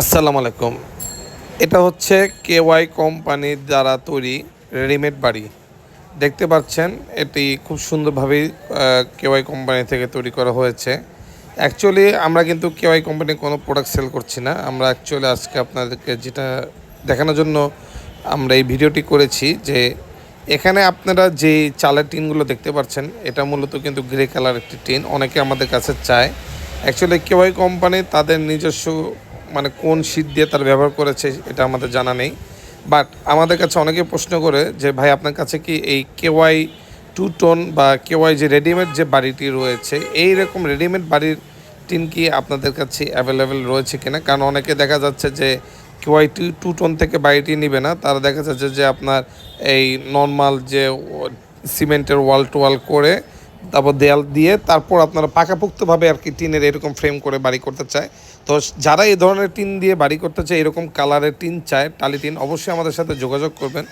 আসসালামু আলাইকুম। এটা হচ্ছে কেওয়াই কোম্পানির দ্বারা তৈরি রেডিমেড বাড়ি। দেখতে পাচ্ছেন, এটি খুব সুন্দরভাবেই কেওয়াই কোম্পানি থেকে তৈরি করা হয়েছে। অ্যাকচুয়ালি আমরা কিন্তু কেওয়াই কোম্পানির কোনো প্রোডাক্ট সেল করছি না। আমরা অ্যাকচুয়ালি আজকে আপনাদেরকে যেটা দেখানোর জন্য আমরা এই ভিডিওটি করেছি যে, এখানে আপনারা যে চালের টিনগুলো দেখতে পাচ্ছেন, এটা মূলত কিন্তু গ্রে কালার একটি টিন। অনেকে আমাদের কাছে চায়। অ্যাকচুয়ালি কেওয়াই কোম্পানি তাদের নিজস্ব মানে কোন শীত দিয়ে তার ব্যবহার করেছে এটা আমাদের জানা নেই। বাট আমাদের কাছে অনেকে প্রশ্ন করে যে, ভাই, আপনার কাছে কি এই কেওয়াই টু টোন বা কেওয়াই যে রেডিমেড যে বাড়িটি রয়েছে, এই রকম রেডিমেড বাড়ির টিন কি আপনাদের কাছে অ্যাভেলেবেল রয়েছে কিনা? কারণ অনেকে দেখা যাচ্ছে যে, কেওয়াই টু টু টোন থেকে বাড়িটি নিবে না। তারা দেখা যাচ্ছে যে, আপনার এই নর্মাল যে সিমেন্টের ওয়াল টু ওয়াল করে তারপর দেয়াল দিয়ে তারপর আপনারা পাকাপোক্তভাবে আর কি টিনের এরকম ফ্রেম করে বাড়ি করতে চায়। তো যারা এই ধরনের টিন দিয়ে বাড়ি করতে চায়, এরকম কালারের টিন চায়, টালি টিন, অবশ্যই আমাদের সাথে যোগাযোগ করবেন।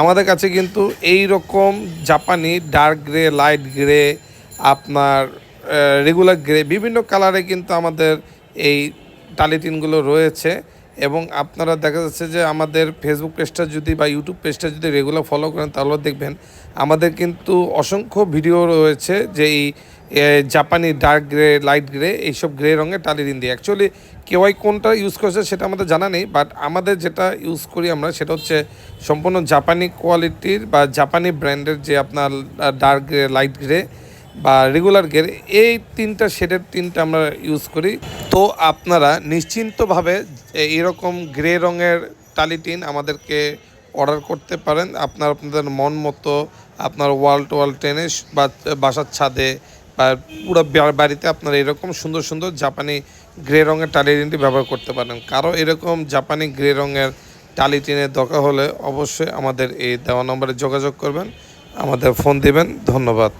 আমাদের কাছে কিন্তু এই রকম জাপানি ডার্ক গ্রে লাইট গ্রে আপনার রেগুলার গ্রে বিভিন্ন কালারে কিন্তু আমাদের এই টালি টিনগুলো রয়েছে। এবং আপনারা দেখা যাচ্ছে যে আমাদের ফেসবুক পেজটা যদি বা ইউটিউব পেজটা যদি রেগুলার ফলো করেন তাহলেও দেখবেন আমাদের কিন্তু অসংখ্য ভিডিও রয়েছে যে এই জাপানি ডার্ক গ্রে লাইট গ্রে এইসব গ্রে রঙের টালি টালিরিন দিয়ে। অ্যাকচুয়ালি কেওয়াই কোনটা ইউজ করছে সেটা আমাদের জানা নেই বাট আমাদের যেটা ইউজ করি আমরা সেটা হচ্ছে সম্পূর্ণ জাপানি কোয়ালিটির বা জাপানি ব্র্যান্ডের যে আপনার ডার্ক গ্রে লাইট গ্রে বা রেগুলার গের এই তিনটা শেডের তিনটা আমরা ইউজ করি। তো আপনারা নিশ্চিন্তভাবে এরকম গ্রে রঙের টালিটিন আমাদেরকে অর্ডার করতে পারেন। আপনার, আপনাদের মন মতো আপনার ওয়াল টু ওয়াল টেনে বা বাসার ছাদে বা পুরো বাড়িতে আপনারা এরকম সুন্দর সুন্দর জাপানি গ্রে রঙের টালিটিনটি ব্যবহার করতে পারেন। কারও এরকম জাপানি গ্রে রঙের টালিটিনের দরকার হলে অবশ্যই আমাদের এই দেওয়া নম্বরে যোগাযোগ করবেন। আমাদের ফোন দিবেন। ধন্যবাদ।